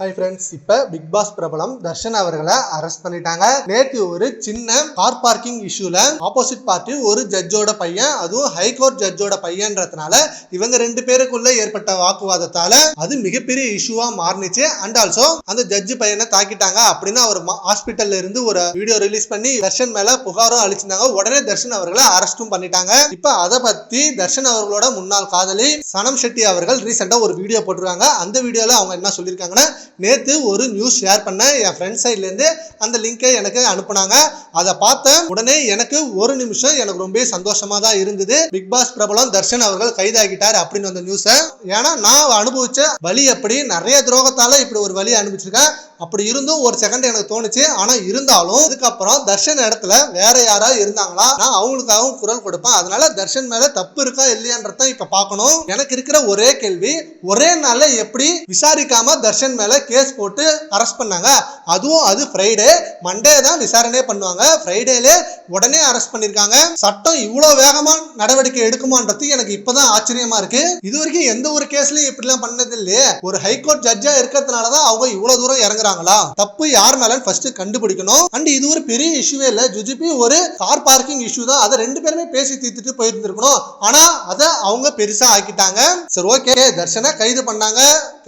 Hi friends இப்ப big boss பிரபலம் தர்ஷன் அவர்களை அரெஸ்ட் பண்ணிட்டாங்க. நேற்று ஒரு சின்ன கார் பார்க்கிங் இஷ்யூல ஆப்போசிட் பார்ட்டி ஒரு ஜட்ஜோட பையன் அதுவும் ஹைகோர்ட் ஜட்ஜோட பையன்றதுனால இவங்க ரெண்டு பேருக்குள்ள ஏற்பட்ட வாக்குவாதத்தால அது மிகப்பெரிய இஷ்யூவா மாறுனுச்சு. அண்ட் ஆல்சோ அந்த ஜட்ஜு பையனை தாக்கிட்டாங்க அப்படின்னு அவர் ஹாஸ்பிட்டல்ல இருந்து ஒரு வீடியோ ரிலீஸ் பண்ணி தர்ஷன் மேல புகாரும் அழிச்சிருந்தாங்க உடனே தர்ஷன் அவர்களை அரெஸ்டும் பண்ணிட்டாங்க. இப்ப அதை பத்தி தர்ஷன் அவர்களோட முன்னாள் காதலி சனம் ஷெட்டி அவர்கள் ரீசெண்டா ஒரு வீடியோ போட்டிருக்காங்க. அந்த வீடியோல அவங்க என்ன சொல்லியிருக்காங்கன்னா நேற்று ஒரு நியூஸ் ஷேர் பண்ணேன். என் ஃப்ரெண்ட் சைட்லேருந்து அந்த லிங்கை எனக்கு அனுப்புனாங்க. அதை பார்த்தேன். உடனே எனக்கு ஒரு நிமிஷம் எனக்கு ரொம்ப சந்தோஷமா தான் இருந்தது. பிக் பாஸ் பிரபலம் தர்ஷன் அவர்கள் கைதாகிட்டார் அப்படின்னு வந்த நியூஸை ஏன்னா நான் அனுபவிச்ச வழி அப்படி நிறைய துரோகத்தால் இப்படி ஒரு வழி அனுபவிச்சிருக்கேன். அப்படி இருந்தும் ஒரு செகண்ட் எனக்கு தோணுச்சு. ஆனால் இருந்தாலும் அதுக்கப்புறம் தர்ஷன் இடத்துல வேற யாராவது இருந்தாங்களா? நான் அவங்களுக்காகவும் குரல் கொடுப்பேன். அதனால தர்ஷன் மேல தப்பு இருக்கா இல்லையான்றத இப்ப பார்க்கணும். எனக்கு இருக்கிற ஒரே கேள்வி ஒரே நாள்ல எப்படி விசாரிக்காம தர்ஷன் மேல கேஸ் போட்டு அரெஸ்ட் பண்ணாங்க. அதுவும் அது ஃப்ரைடே மண்டே தான் விசாரணை பண்ணுவாங்க. ஃப்ரைடேலே உடனே அரெஸ்ட் பண்ணிருக்காங்க. சட்டம் இவ்வளவு வேகமா நடவடிக்கை எடுக்குமான்றது எனக்கு இப்பதான் ஆச்சரியமா இருக்கு. இது வரைக்கும் எந்த ஒரு கேஸ்லயும் இப்படிலாம் பண்ணது இல்லையே. ஒரு ஹைகோர்ட் ஜட்ஜா இருக்கிறதுனாலதான் அவங்க இவ்வளவு தூரம் இறங்குறாங்களா? தப்பு யார் மேலன்னு ஃபர்ஸ்ட் கண்டுபிடிக்கணும். அண்ட் இது ஒரு பெரிய இஷ்யூவே இல்ல. ஜுஜிபி ஒரு கார் பார்க்கிங் இஷ்யூ தான். அதை ரெண்டு பேருமே பேசி தீர்த்துட்டு போயிருந்திருக்கணும். ஆனா அதை அவங்க பெருசா ஆக்கிட்டாங்க. சரி ஓகே தர்ஷனை கைது பண்ணாங்க.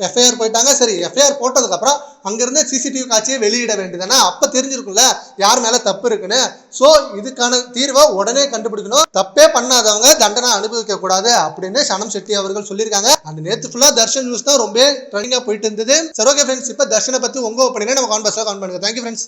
எஃப்ஐஆர் போயிட்டாங்க. சரி எஃப்ஐஆர் போட்டதுக்கப்புறம் அப்புறம் அங்கிருந்து சிசிடிவி காட்சியை வெளியிட வேண்டியதானே அப்போ தெரிஞ்சிருக்கும்ல யார் மேல தப்பு இருக்குன்னு. சோ இதுக்கான தீர்வை உடனே கண்டுபிடிக்கணும். தப்பே பண்ணாதவங்க தண்டனை அனுபவிக்க கூடாது அப்படின்னு சனம் செட்டி அவர்கள் சொல்லியிருக்காங்க. அந்த நேத்து ஃபுல்லா தர்ஷன் நியூஸ் தான் ரொம்ப ட்ரெண்டிங்காக போயிட்டு இருந்தது. சரி ஓகே ஃப்ரெண்ட்ஸ் இப்போ தர்ஷனை பற்றி உங்க ஒப்பீனியன் நம்ம கான்பர்ஸ்ல கான் பண்ணுங்க. Thank you friends